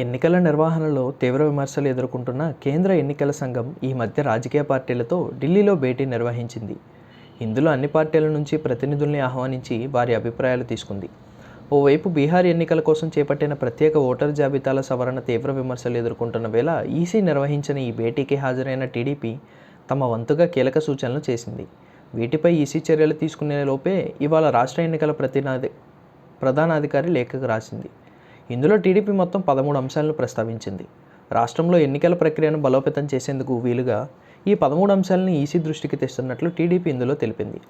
ఎన్నికల నిర్వహణలో తీవ్ర విమర్శలు ఎదుర్కొంటున్న కేంద్ర ఎన్నికల సంఘం ఈ మధ్య రాజకీయ పార్టీలతో ఢిల్లీలో భేటీ నిర్వహించింది. ఇందులో అన్ని పార్టీల నుంచి ప్రతినిధుల్ని ఆహ్వానించి వారి అభిప్రాయాలు తీసుకుంది. ఓవైపు బీహార్ ఎన్నికల కోసం చేపట్టిన ప్రత్యేక ఓటర్ జాబితాల సవరణ తీవ్ర విమర్శలు ఎదుర్కొంటున్న వేళ ఈసీ నిర్వహించిన ఈ భేటీకి హాజరైన టీడీపీ తమ వంతుగా కీలక సూచనలు చేసింది. వీటిపై ఈసీ చర్యలు తీసుకునే లోపే ఇవాళ రాష్ట్ర ఎన్నికల ప్రతినాది ప్రధానాధికారి లేఖకు రాసింది. ఇందులో టీడీపీ మొత్తం పదమూడు అంశాలను ప్రస్తావించింది. రాష్ట్రంలో ఎన్నికల ప్రక్రియను బలోపేతం చేసేందుకు వీలుగా ఈ పదమూడు అంశాలను ఈసీ దృష్టికి తెస్తున్నట్లు టీడీపీ ఇందులో తెలిపింది.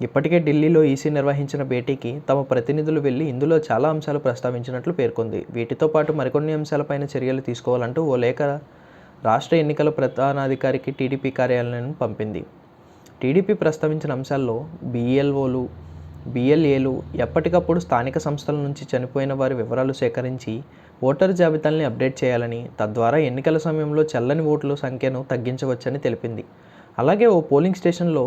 ఇప్పటికే ఢిల్లీలో ఈసీ నిర్వహించిన భేటీకి తమ ప్రతినిధులు వెళ్ళి ఇందులో చాలా అంశాలు ప్రస్తావించినట్లు పేర్కొంది. వీటితో పాటు మరికొన్ని అంశాలపైన చర్యలు తీసుకోవాలంటూ ఓ లేఖ రాష్ట్ర ఎన్నికల ప్రధానాధికారికి టీడీపీ కార్యాలయాన్ని పంపింది. టీడీపీ ప్రస్తావించిన అంశాల్లో బీఎల్ఓలు బిఎల్ఏలు ఎప్పటికప్పుడు స్థానిక సంస్థల నుంచి చనిపోయిన వారి వివరాలు సేకరించి ఓటర్ జాబితాల్ని అప్డేట్ చేయాలని తద్వారా ఎన్నికల సమయంలో చెల్లని ఓట్ల సంఖ్యను తగ్గించవచ్చని తెలిపింది. అలాగే ఓ పోలింగ్ స్టేషన్లో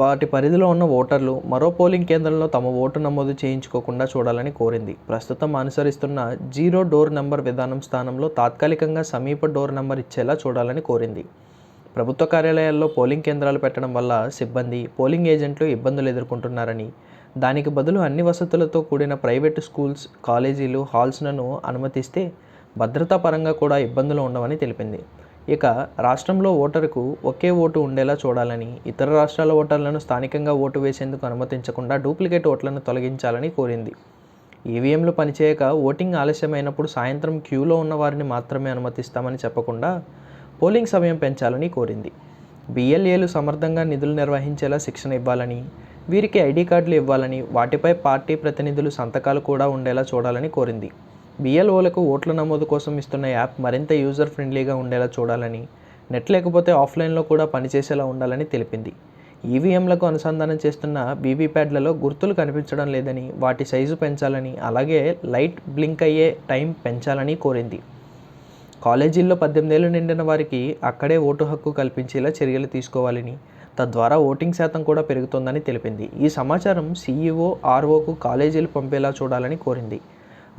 వాటి పరిధిలో ఉన్న ఓటర్లు మరో పోలింగ్ కేంద్రంలో తమ ఓటు నమోదు చేయించుకోకుండా చూడాలని కోరింది. ప్రస్తుతం అనుసరిస్తున్న జీరో డోర్ నంబర్ విధానం స్థానంలో తాత్కాలికంగా సమీప డోర్ నంబర్ ఇచ్చేలా చూడాలని కోరింది. ప్రభుత్వ కార్యాలయాల్లో పోలింగ్ కేంద్రాలు పెట్టడం వల్ల సిబ్బంది పోలింగ్ ఏజెంట్లు ఇబ్బందులు ఎదుర్కొంటున్నారని. దానికి బదులు అన్ని వసతులతో కూడిన ప్రైవేటు స్కూల్స్ కాలేజీలు హాల్స్లను అనుమతిస్తే భద్రతా పరంగా కూడా ఇబ్బందులు ఉండవని తెలిపింది. ఇక రాష్ట్రంలో ఓటరుకు ఒకే ఓటు ఉండేలా చూడాలని ఇతర రాష్ట్రాల ఓటర్లను స్థానికంగా ఓటు వేసేందుకు అనుమతించకుండా డూప్లికేట్ ఓట్లను తొలగించాలని కోరింది. ఈవీఎంలు పనిచేయక ఓటింగ్ ఆలస్యమైనప్పుడు సాయంత్రం క్యూలో ఉన్న వారిని మాత్రమే అనుమతిస్తామని చెప్పకుండా పోలింగ్ సమయం పెంచాలని కోరింది. బిఎల్ఏలు సమర్థంగా నిధులు నిర్వహించేలా శిక్షణ ఇవ్వాలని వీరికి ఐడి కార్డులు ఇవ్వాలని వాటిపై పార్టీ ప్రతినిధులు సంతకాలు కూడా ఉండేలా చూడాలని కోరింది. బిఎల్ఓలకు ఓట్ల నమోదు కోసం ఇస్తున్న యాప్ మరింత యూజర్ ఫ్రెండ్లీగా ఉండేలా చూడాలని నెట్ లేకపోతే ఆఫ్లైన్లో కూడా పనిచేసేలా ఉండాలని తెలిపింది. ఈవీఎంలకు అనుసంధానం చేస్తున్న వీవీప్యాడ్లలో గుర్తులు కనిపించడం లేదని వాటి సైజు పెంచాలని అలాగే లైట్ బ్లింక్ అయ్యే టైం పెంచాలని కోరింది. కాలేజీల్లో పద్దెనిమిదేళ్ళు నిండిన వారికి అక్కడే ఓటు హక్కు కల్పించేలా చర్యలు తీసుకోవాలని. తద్వారా ఓటింగ్ శాతం కూడా పెరుగుతుందని తెలిపింది. ఈ సమాచారం సీఈఓ ఆర్ఓకు కాలేజీలు పంపేలా చూడాలని కోరింది.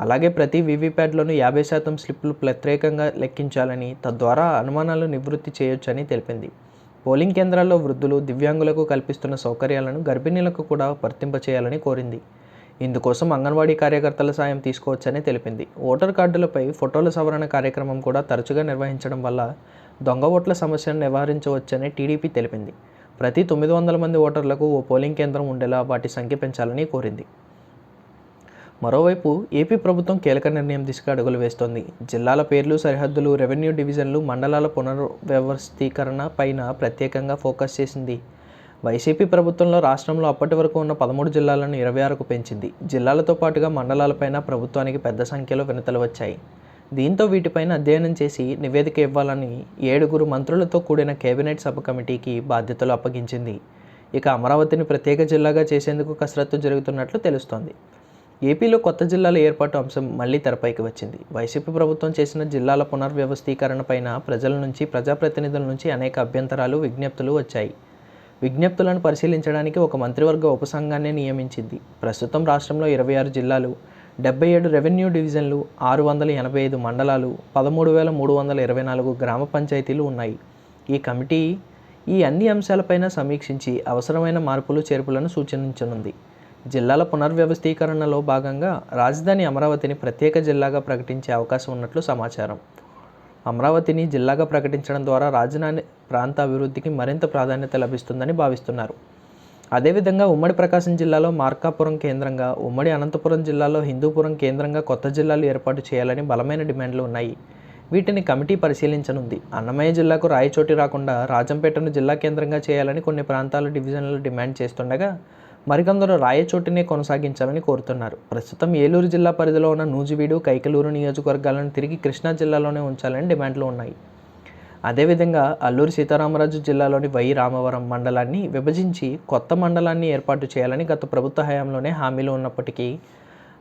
అలాగే ప్రతి వీవీప్యాడ్లోనూ యాభై శాతం స్లిప్లు ప్రత్యేకంగా లెక్కించాలని తద్వారా అనుమానాలు నివృత్తి చేయొచ్చని తెలిపింది. పోలింగ్ కేంద్రాల్లో వృద్ధులు దివ్యాంగులకు కల్పిస్తున్న సౌకర్యాలను గర్భిణీలకు కూడా వర్తింపచేయాలని కోరింది. ఇందుకోసం అంగన్వాడీ కార్యకర్తల సాయం తీసుకోవచ్చని తెలిపింది. ఓటర్ కార్డులపై ఫోటోల సవరణ కార్యక్రమం కూడా తరచుగా నిర్వహించడం వల్ల దొంగ ఓట్ల సమస్యను నివారించవచ్చని టీడీపీ తెలిపింది. ప్రతి తొమ్మిది వందల మంది ఓటర్లకు ఓ పోలింగ్ కేంద్రం ఉండేలా వాటి సంఖ్య పెంచాలని కోరింది. మరోవైపు ఏపీ ప్రభుత్వం కీలక నిర్ణయం దిశగా అడుగులు వేస్తోంది. జిల్లాల పేర్లు సరిహద్దులు రెవెన్యూ డివిజన్లు మండలాల పునర్వ్యవస్థీకరణ పైన ప్రత్యేకంగా ఫోకస్ చేసింది వైసీపీ ప్రభుత్వంలో రాష్ట్రంలో అప్పటి వరకు ఉన్న పదమూడు జిల్లాలను ఇరవై ఆరుకు పెంచింది. జిల్లాలతో పాటుగా మండలాలపైన ప్రభుత్వానికి పెద్ద సంఖ్యలో వినతలు వచ్చాయి. దీంతో వీటిపైన అధ్యయనం చేసి నివేదిక ఇవ్వాలని ఏడుగురు మంత్రులతో కూడిన కేబినెట్ సబ్ కమిటీకి బాధ్యతలు అప్పగించింది. ఇక అమరావతిని ప్రత్యేక జిల్లాగా చేసేందుకు కసరత్తు జరుగుతున్నట్లు తెలుస్తోంది. ఏపీలో కొత్త జిల్లాల ఏర్పాటు అంశం మళ్ళీ తెరపైకి వచ్చింది. వైసీపీ ప్రభుత్వం చేసిన జిల్లాల పునర్వ్యవస్థీకరణ పైన ప్రజల నుంచి ప్రజాప్రతినిధుల నుంచి అనేక అభ్యంతరాలు విజ్ఞప్తులు వచ్చాయి. విజ్ఞప్తులను పరిశీలించడానికి ఒక మంత్రివర్గ ఉపసంఘాన్ని నియమించింది. ప్రస్తుతం రాష్ట్రంలో ఇరవై ఆరు జిల్లాలు డెబ్బై ఏడు రెవెన్యూ డివిజన్లు ఆరు వందల ఎనభై ఐదు మండలాలు పదమూడు వేల మూడు వందల ఇరవై నాలుగు గ్రామ పంచాయతీలు ఉన్నాయి. ఈ కమిటీ ఈ అన్ని అంశాలపైన సమీక్షించి అవసరమైన మార్పులు చేర్పులను సూచించనుంది జిల్లాల పునర్వ్యవస్థీకరణలో భాగంగా రాజధాని అమరావతిని ప్రత్యేక జిల్లాగా ప్రకటించే అవకాశం ఉన్నట్లు సమాచారం. అమరావతిని జిల్లాగా ప్రకటించడం ద్వారా రాజధాని ప్రాంత అభివృద్ధికి మరింత ప్రాధాన్యత లభిస్తుందని భావిస్తున్నారు. అదేవిధంగా ఉమ్మడి ప్రకాశం జిల్లాలో మార్కాపురం కేంద్రంగా ఉమ్మడి అనంతపురం జిల్లాలో హిందూపురం కేంద్రంగా కొత్త జిల్లాలు ఏర్పాటు చేయాలని బలమైన డిమాండ్లు ఉన్నాయి. వీటిని కమిటీ పరిశీలించనుంది. అన్నమయ్య జిల్లాకు రాయచోటి రాకుండా రాజంపేటను జిల్లా కేంద్రంగా చేయాలని కొన్ని ప్రాంతాల డివిజన్లు డిమాండ్ చేస్తుండగా మరికొందరు రాయచోటినే కొనసాగించాలని కోరుతున్నారు. ప్రస్తుతం ఏలూరు జిల్లా పరిధిలో ఉన్న నూజివీడు కైకలూరు నియోజకవర్గాలను తిరిగి కృష్ణా జిల్లాలోనే ఉంచాలని డిమాండ్లు ఉన్నాయి. అదేవిధంగా అల్లూరి సీతారామరాజు జిల్లాలోని వై రామవరం మండలాన్ని విభజించి కొత్త మండలాన్ని ఏర్పాటు చేయాలని గత ప్రభుత్వ హయాంలోనే హామీలు ఉన్నప్పటికీ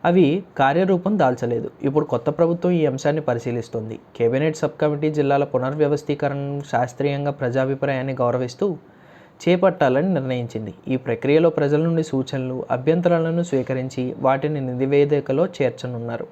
అవి కార్యరూపం దాల్చలేదు. ఇప్పుడు కొత్త ప్రభుత్వం ఈ అంశాన్ని పరిశీలిస్తోంది. కేబినెట్ సబ్ కమిటీ జిల్లాల పునర్వ్యవస్థీకరణను శాస్త్రీయంగా ప్రజాభిప్రాయాన్ని గౌరవిస్తూ చేపట్టాలని నిర్ణయించింది. ఈ ప్రక్రియలో ప్రజల నుండి సూచనలు అభ్యంతరాలను స్వీకరించి వాటిని నివేదికలో చేర్చనున్నారు.